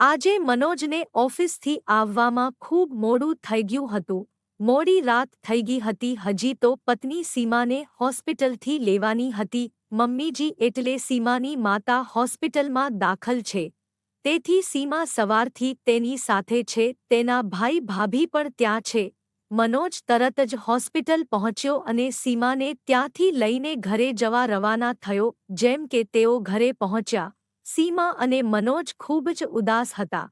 આજે મનોજને ઓફિસથી આવવામાં ખૂબ મોડું થઈ ગયું હતું. મોડી રાત થઈ ગઈ હતી, હજી તો પત્ની સીમાને હોસ્પિટલથી લેવાની હતી. મમ્મીજી એટલે સીમાની માતા હોસ્પિટલમાં દાખલ છે. તેથી સીમા સવારથી તેની સાથે છે, તેના ભાઈ ભાભી પણ ત્યાં છે. મનોજ તરત જ હોસ્પિટલ પહોંચ્યો અને સીમાને ત્યાંથી લઈને ઘરે જવા રવાના થયો, જેમ કે તેઓ ઘરે પહોંચ્યા. સીમા અને મનોજ ખૂબ જ ઉદાસ હતા.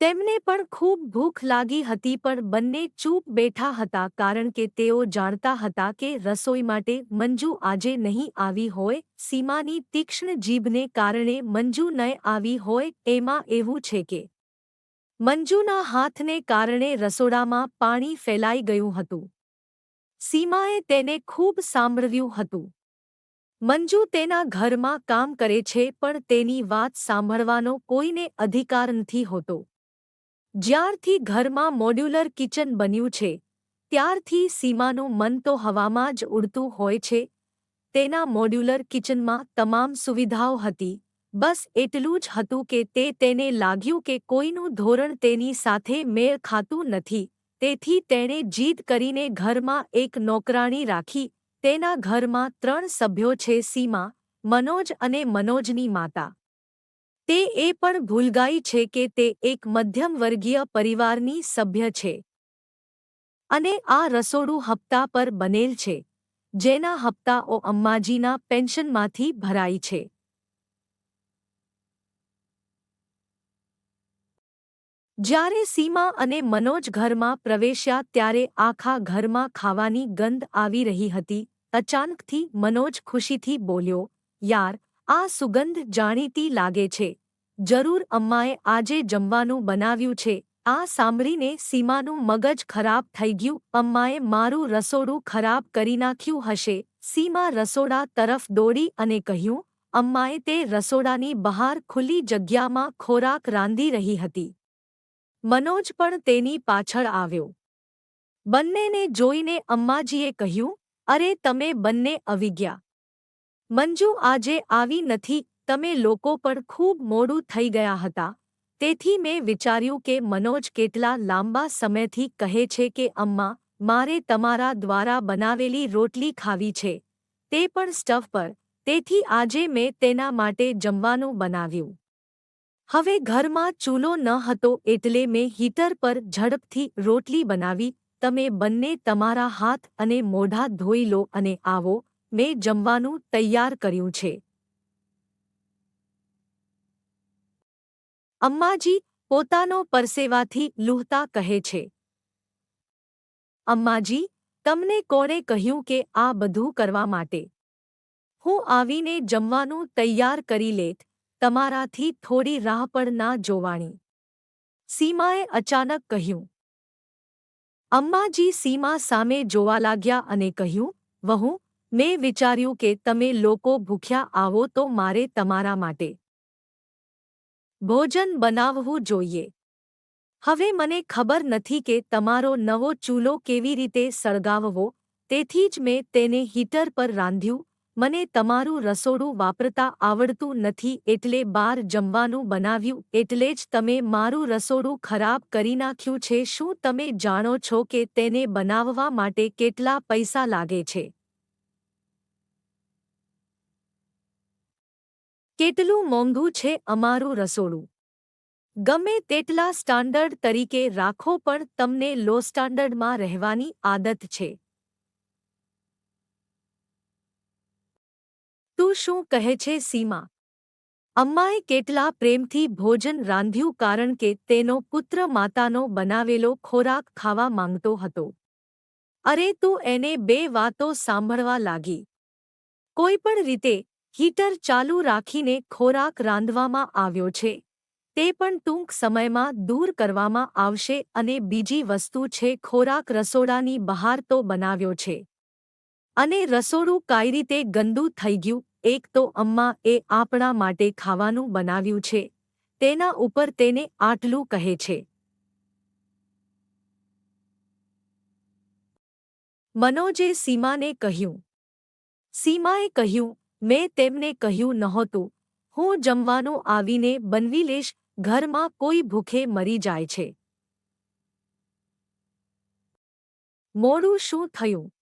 તેમને પણ ખૂબ ભૂખ લાગી હતી પણ બંને ચૂપ બેઠા હતા કારણ કે તેઓ જાણતા હતા કે રસોઈ માટે મંજુ આજે નહીં આવી હોય, સીમાની તીક્ષ્ણ જીભને કારણે મંજુ ન આવી હોય, એમાં એવું છે કે મંજુના હાથને કારણે રસોડામાં પાણી ફેલાઈ ગયું હતું. સીમાએ તેને ખૂબ સાંભળવ્યું હતું. મંજુ તેના ઘરમાં કામ કરે છે, પણ તેની વાત સાંભળવાનો કોઈને અધિકાર નથી હોતો. જ્યારથી ઘરમાં મોડ્યુલર કિચન બન્યું છે, ત્યારથી સીમાનું મન તો હવામાં જ ઉડતું હોય છે. તેના મોડ્યુલર કિચનમાં તમામ સુવિધાઓ હતી, બસ એટલું જ હતું કે તે તેને લાગ્યું કે કોઈનું ધોરણ તેની સાથે મેળ ખાતું નથી, તેથી તેણે જીદ કરીને ઘરમાં એક નોકરાણી રાખી તેના ઘરમાં ત્રણ સભ્યો છે સીમા, મનોજ અને મનોજની માતા. તે એ પણ ભૂલગાઈ છે કે તે એક મધ્યમવર્ગીય પરિવારની સભ્ય છે. અને આ રસોડું હપ્તા પર બનેલ છે, જેના હપ્તાઓ અમ્માજીના પેન્શનમાંથી ભરાય છે. જ્યારે સીમા અને મનોજ ઘરમાં પ્રવેશ્યા ત્યારે આખા ઘરમાં ખાવાની ગંધ આવી રહી હતી અચાનકથી મનોજ ખુશીથી બોલ્યો, યાર, આ સુગંધ જાણીતી લાગે છે. જરૂર અમ્માએ આજે જમવાનું બનાવ્યું છે. આ સાંભળીને સીમાનું મગજ ખરાબ થઈ ગયું. અમ્માએ મારું રસોડું ખરાબ કરી નાખ્યું હશે. સીમા રસોડા તરફ દોડી અને કહ્યું, અમ્માએ તે રસોડાની બહાર ખુલ્લી જગ્યામાં ખોરાક રાંધી રહી હતી. મનોજ પણ તેની પાછળ આવ્યો. બંનેને જોઈને અમ્માજીએ કહ્યું અરે તમે બંને અવિજ્ઞા મંજુ આજે આવી નથી, તમે લોકો પણ ખૂબ મોડું થઈ ગયા હતા. તેથી મેં વિચાર્યું કે મનોજ કેટલા લાંબા સમયથી કહે છે કે, અમ્મા, મારે તમારા દ્વારા બનાવેલી રોટલી ખાવી છે. તે પણ સ્ટફ પર. તેથી આજે મેં તેના માટે જમવાનું બનાવ્યું. હવે ઘરમાં ચૂલો ન હતો એટલે મેં હીટર પર ઝડપથી રોટલી બનાવી તમે બંને તમારા હાથ અને મોઢા ધોઈ લો અને આવો, મેં જમવાનું તૈયાર કર્યું છે. અમ્માજી પોતાનો પરસેવાથી લૂહતા કહે છે. અમ્માજી, તમને કોણે કહ્યું કે આ બધું કરવા માટે? હું આવીને જમવાનું તૈયાર કરી લેત, તમારાથી થોડી રાહ પણ ના જોવાણી. સીમાએ અચાનક કહ્યું અમ્માજી સીમા સામે જોવા લાગ્યા અને કહ્યું, વહુ, મેં વિચાર્યું કે તમે લોકો ભૂખ્યા આવો તો મારે તમારા માટે ભોજન બનાવવું જોઈએ. હવે મને ખબર નથી કે તમારો નવો ચૂલો કેવી રીતે સળગાવવો, તેથી જ મેં તેને હીટર પર રાંધ્યું મને તમારું રસોડું વાપરતા આવડતું નથી એટલે બહાર જમવાનું બનાવ્યું એટલે જ તમે મારું રસોડું ખરાબ કરી નાખ્યું છે. શું તમે જાણો છો કે તેને બનાવવા માટે કેટલા પૈસા લાગે છે? કેટલું મોંઘું છે અમારું રસોડું? ગમે તેટલા સ્ટાન્ડર્ડ તરીકે રાખો પણ તમને લો સ્ટાન્ડર્ડમાં રહેવાની આદત છે. શું કહે છે સીમા? અમ્માએ કેટલા પ્રેમથી ભોજન રાંધ્યું કારણ કે તેનો પુત્ર માતાનો બનાવેલો ખોરાક ખાવા માંગતો હતો. અરે તું એને બે વાતો સાંભળવા લાગી. કોઈપણ રીતે હીટર ચાલુ રાખીને ખોરાક રાંધવામાં આવ્યો છે. તે પણ ટૂંક સમયમાં દૂર કરવામાં આવશે અને બીજી વસ્તુ છે ખોરાક રસોડાની બહાર તો બનાવ્યો છે. અને રસોડું કઈ રીતે ગંદુ થઈ ગયું એક તો અમ્મા એ આપણા માટે ખાવાનું બનાવ્યું છે. તેના ઉપર તેને આટલું કહે છે. મનોજે સીમાને કહ્યું. સીમાએ કહ્યું, મેં તેમને કહ્યું નહોતું. હું જમવાનું આવીને બનવી લેશ ઘરમાં કોઈ ભૂખે મરી જાય છે. મોડું શું થયું?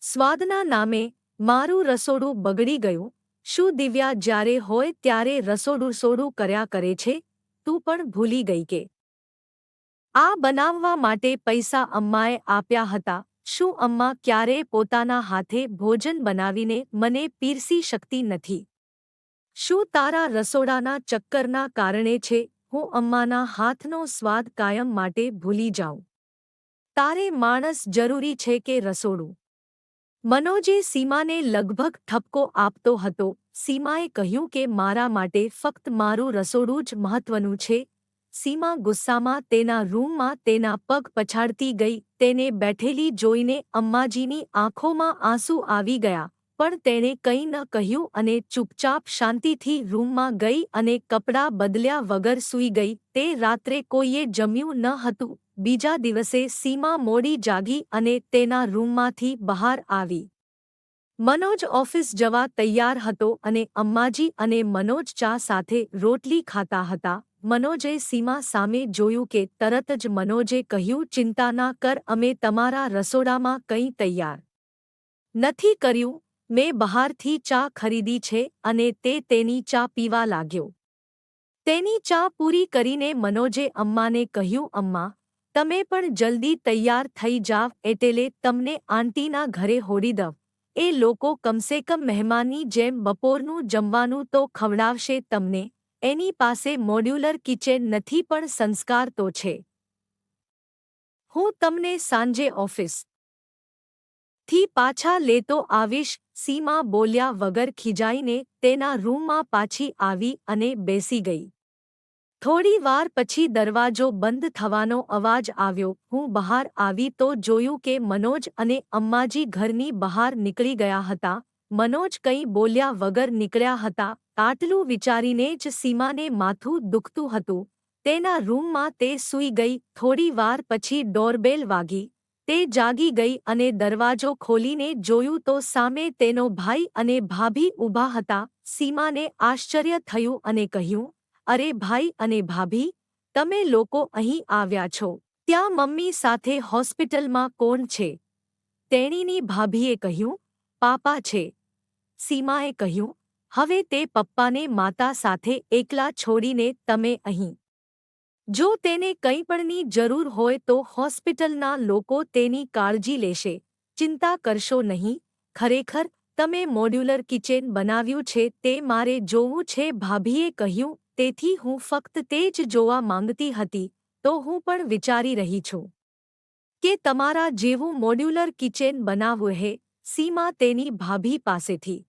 સ્વાદના નામે મારું રસોડું બગડી ગયું. શું દિવ્યા જ્યારે હોય ત્યારે રસોડું સોડું કર્યા કરે છે? તું પણ ભૂલી ગઈ કે. આ બનાવવા માટે પૈસા અમ્માએ આપ્યા હતા. શું અમ્મા ક્યારેય પોતાના હાથે ભોજન બનાવીને મને પીરસી શકતી નથી? શું તારા રસોડાના ચક્કરના કારણે છે? હું અમ્માના હાથનો સ્વાદ કાયમ માટે ભૂલી જાઉં. તારે માણસ જરૂરી છે કે રસોડું. મનોજે સીમાને લગભગ ઠપકો આપતો હતો. સીમાએ કહ્યું કે મારા માટે ફક્ત મારું રસોડું જ મહત્વનું છે. સીમા ગુસ્સામાં તેના રૂમમાં તેના પગ પછાડતી ગઈ, તેને બેઠેલી જોઈને અમ્માજીની આંખોમાં આંસુ આવી ગયા, પણ તેણે કંઈ ન કહ્યું અને ચૂપચાપ શાંતિથી રૂમમાં ગઈ અને કપડાં બદલ્યા વગર સૂઈ ગઈ. તે રાત્રે કોઈએ જમ્યું ન હતું. બીજા દિવસે સીમા મોડી જાગી અને તેના રૂમમાંથી બહાર આવી. મનોજ ઓફિસ જવા તૈયાર હતો અને અમ્માજી અને મનોજ ચા સાથે રોટલી ખાતા હતા. મનોજે સીમા સામે જોયું કે તરત જ મનોજે કહ્યું, ચિંતા ના કર, અમે તમારા રસોડામાં કંઈ તૈયાર નથી કર્યું. મેં બહારથી ચા ખરીદી છે અને તે તેની ચા પીવા લાગ્યો. તેની ચા પૂરી કરીને મનોજે અમ્માને કહ્યું, અમ્મા તમે પણ જલ્દી તૈયાર થઈ જાવ એટલે તમને આંટીના ઘરે હોડી દઉં. એ લોકો કમસે કમ મહેમાનની જેમ બપોરનું જમવાનું તો ખવડાવશે તમને. એની પાસે મોડ્યુલર કિચન નથી પણ સંસ્કાર તો છે. હું તમને સાંજે ઓફિસથી પાછા લેતો આવીશ, સીમા બોલ્યા વગર ખીજાઈને તેના રૂમમાં પાછી આવી અને બેસી ગઈ. થોડી વાર પછી દરવાજો બંધ થવાનો અવાજ આવ્યો. હું બહાર આવી તો જોયું કે મનોજ અને અમ્માજી ઘરની બહાર નીકળી ગયા હતા. મનોજ કંઈ બોલ્યા વગર નીકળ્યા હતા. આટલું વિચારીને જ સીમાને માથું દુખતું હતું. તેના રૂમમાં તે સૂઈ ગઈ. થોડી વાર પછી ડોરબેલ વાગી. તે જાગી ગઈ અને દરવાજો ખોલીને જોયું તો સામે તેનો ભાઈ અને ભાભી ઊભા હતા. સીમાને આશ્ચર્ય થયું અને કહ્યું અરે ભાઈ અને ભાભી, તમે લોકો અહીં આવ્યા છો. ત્યાં મમ્મી સાથે હોસ્પિટલમાં કોણ છે? તેણીની ભાભીએ કહ્યું, પાપા છે. સીમાએ કહ્યું, હવે તે પપ્પાને માતા સાથે એકલા છોડીને તમે અહીં. જો તેને કંઈ પણની જરૂર હોય તો હોસ્પિટલના લોકો તેની કાળજી લેશે. ચિંતા કરશો નહીં, ખરેખર તમે મોડ્યુલર કિચન બનાવ્યું છે તે મારે જોવું છે, ભાભીએ કહ્યું તેથી હું ફક્ત તે જ જોવા માંગતી હતી, તો હું પણ વિચારી રહી છું. કે તમારા જેવું મોડ્યુલર કિચન બનાવવું હે, સીમા તેની ભાભી પાસેથી.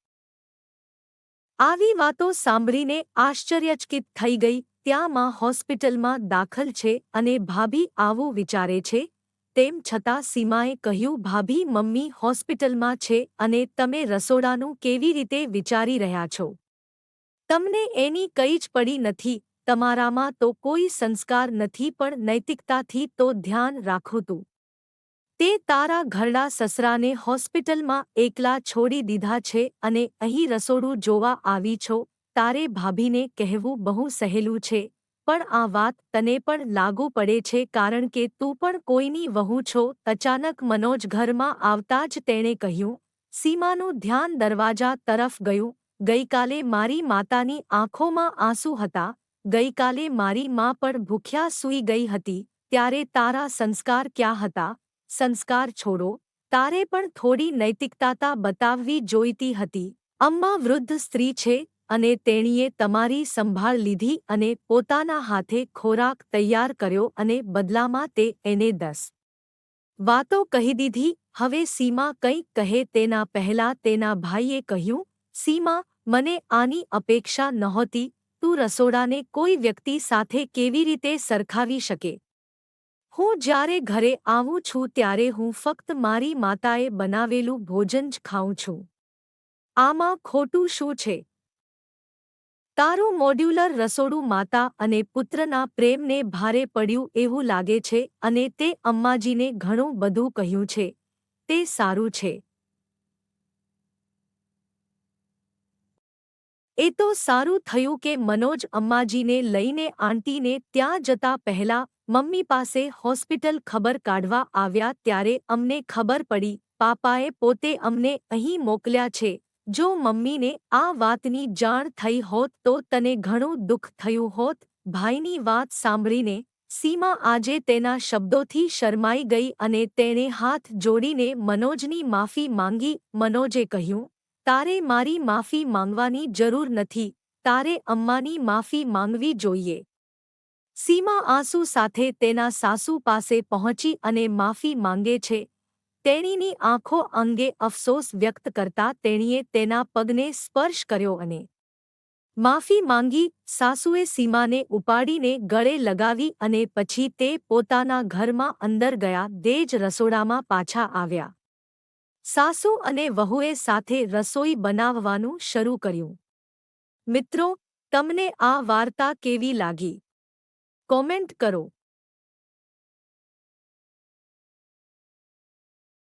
આવી વાતો સાંભળીને આશ્ચર્યચકિત થઈ ગઈ, ત્યાંમાં હોસ્પિટલમાં દાખલ છે અને ભાભી આવું વિચારે છે, તેમ છતાં સીમાએ કહ્યું, ભાભી, મમ્મી હોસ્પિટલમાં છે અને તમે રસોડાનું કેવી રીતે વિચારી રહ્યા છો? તમને એની કઈ જ પડી નથી, તમારામાં તો કોઈ સંસ્કાર નથી પણ નૈતિકતાથી તો ધ્યાન રાખો તું. તે તારા ઘરડા સસરાને હોસ્પિટલમાં એકલા છોડી દીધા છે અને અહીં રસોડું જોવા આવી છો, તારે ભાભીને કહેવું બહુ સહેલું છે, પણ આ વાત તને પણ લાગુ પડે છે કારણ કે તું પણ કોઈની વહુ છો, અચાનક મનોજ ઘરમાં આવતા જ તેણે કહ્યું, સીમાનું ધ્યાન દરવાજા તરફ ગયું ગઈકાલે મારી માતાની આંખોમાં આંસુ હતા, ગઈકાલે મારી મા પણ ભૂખ્યા સૂઈ ગઈ હતી, ત્યારે તારા સંસ્કાર ક્યાં હતા? સંસ્કાર છોડો, તારે પણ થોડી નૈતિકતાતા બતાવવી જોઈતી હતી. અમ્મા વૃદ્ધ સ્ત્રી છે અને તેણીએ તમારી સંભાળ લીધી અને પોતાના હાથે ખોરાક તૈયાર કર્યો અને બદલામાં તે એને દસ વાતો કહી દીધી. હવે સીમા કંઈક કહે તેના પહેલા તેના ભાઈએ કહ્યું સીમા, મને આની અપેક્ષા નહોતી, તું રસોડાને કોઈ વ્યક્તિ સાથે કેવી રીતે સરખાવી શકે? હું જ્યારે ઘરે આવું છું ત્યારે હું ફક્ત મારી માતાએ બનાવેલું ભોજન જ ખાઉં છું. આમાં ખોટું શું છે? તારું મોડ્યુલર રસોડું માતા અને પુત્રના પ્રેમને ભારે પડ્યું એવું લાગે છે અને તે અમ્માજીને ઘણું બધું કહ્યું છે. તે સારું છે. એ તો સારું થયું કે મનોજ અમ્માજીને લઈને આંટીને ત્યાં જતા પહેલા મમ્મી પાસે હોસ્પિટલ ખબર કાઢવા આવ્યા ત્યારે અમને ખબર પડી, પાપાએ પોતે અમને અહીં મોકલ્યા છે. જો મમ્મીને આ વાતની જાણ થઈ હોત તો તને ઘણું દુઃખ થયું હોત ભાઈની વાત સાંભળીને સીમા આજે તેના શબ્દોથી શરમાઈ ગઈ અને તેણે હાથ જોડીને મનોજની માફી માંગી. મનોજે કહ્યું તારે મારી માફી માંગવાની જરૂર નથી, તારે અમ્માની માફી માંગવી જોઈએ. સીમા આંસુ સાથે તેના સાસુ પાસે પહોંચી અને માફી માંગે છે. તેણીની આંખો અંગે અફસોસ વ્યક્ત કરતા તેણીએ તેના પગને સ્પર્શ કર્યો અને માફી માંગી, સાસુએ સીમાને ઉપાડીને ગળે લગાવી અને પછી તે પોતાના ઘરમાં અંદર ગયા, દેજ રસોડામાં પાછા આવ્યા. સાસુ અને વહુએ સાથે રસોઈ બનાવવાનું શરૂ કર્યું. મિત્રો, તમને આ વાર્તા કેવી લાગી? કોમેન્ટ કરો.